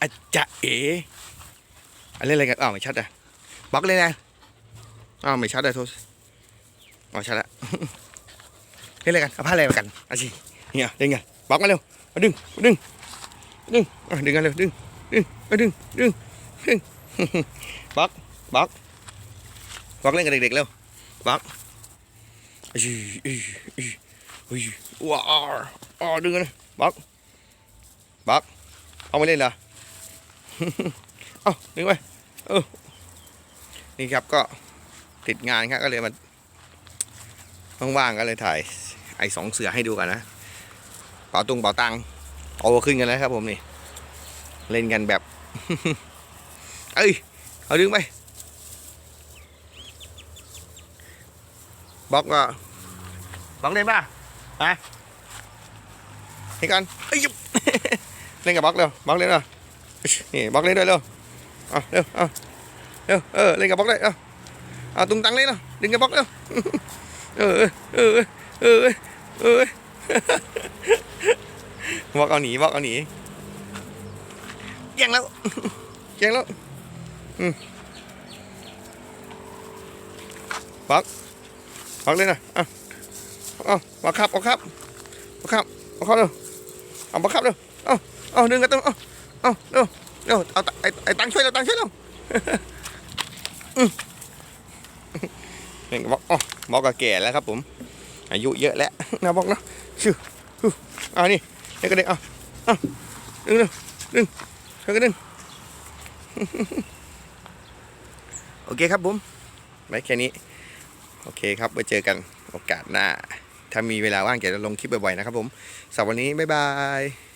อาจะเอ๋อะเล่นอะไรกันอ้าวไม่ชัดอะบล็อกเลยนะอ้าวไม่ชัดอะโทษอ๋อชัดละเล่นอะไรกันเอาผ้าอะไรมากันอาชีเนี่ยเล่นกันบล็อกมาเร็วมาดึงมาดึงดึงดึงกันเร็วดึงดึงมาดึงดึงดึงบล็อกบล็อกบล็อกเล่นกับเด็กๆเร็วบล็อกอาชีอีอีอีว้าวอ๋อดึงกันบล็อกบล็อกเอาไม่เล่นเหรอ เอาดึงไปเออนี่ครับก็ติดงานครับก็เลยมาว่างๆก็เลยถ่าย ไอ้สองเสือให้ดูกันนะเป๋าตุงเป๋าตังเอาขึ้นกันแล้วครับ ผมนี่ เล่นกันแบบ เอ้ยเอาดึงไปบล็อกก็บล็อกเล่นป่ะฮะให้กันเอ้ยเล่นกับบล็อกเร็วบล็อกเล่นเหรอ นี่บล็อกเล่นด้วยเร็วเอาเร็วเอาเร็วเออเล่นกับบล็อกเลยเอาเอาตุงตังเล่นเร็วดึงกับบล็อกเร็วเออเออเออเออบล็อกเอาหนีบล็อกเอาหนีแย่งแล้วแย่งแล้วบักบักเลยนะอะเอาบักครับบักครับบักครับบักครับเร็วเอาบักครับเร็วเอาเอาดึงกันต้งเอา เอาเร็วเร็วเอาไอ้ไอ้ตังช่วยเราตังช่วยเราอืมเล่นกับบอกอ๋อบอกกับแก่แล้วครับผม อายุเยอะแล้วนะบอกเนาะชื่ออเอานี่เด็กก็เด็กเอาเอาดึงเร็วดึงเด็กก็ดึงโอเคครับผมไว้แค่นี้ โอเคครับไว้เจอกันโอกาสหน้า ถ้ามีเวลาว่างจะลงคลิปบ่อยๆนะครับผมสำหรับวันนี้ บ๊ายบาย